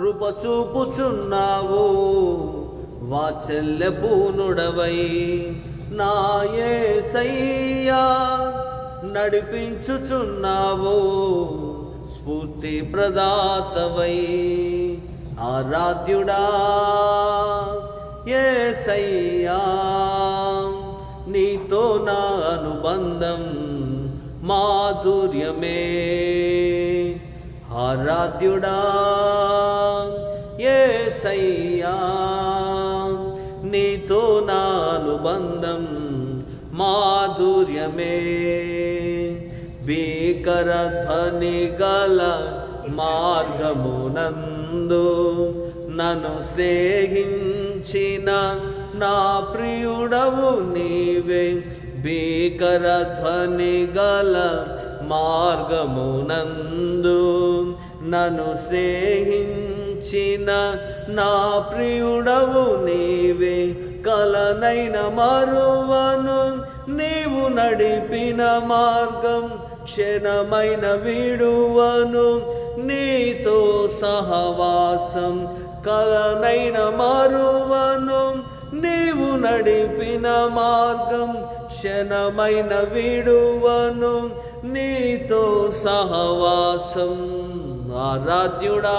కృప చూపుచున్నావు. వాత్సల్యపూనుడవై నాయే సయ్యా నడిపించుచున్నావు. స్ఫూర్తి ప్రదాతవై. ఆరాధ్యుడా యేసయ్యా నీతో నా అనుబంధం మాధుర్యమే. ఆరాధ్యుడా యేసయ్యా నీతో నానుబంధం మాధుర్యమే. భీకర ధ్వని గల మార్గమునందు నన్ను స్నేహించిన నా ప్రియుడవు నీవే. భీకర ధ్వని గల మార్గమునందు నన్ను స్నేహించిన నా ప్రియుడవు నీవే కలనైన మరువను నీవు నడిపిన మార్గం క్షణమైన విడువను నీతో సహవాసం కలనైన మరువను నీవు నడిపిన మార్గం క్షణమైన విడువను నీతో సహవాసం ఆరాధ్యుడా.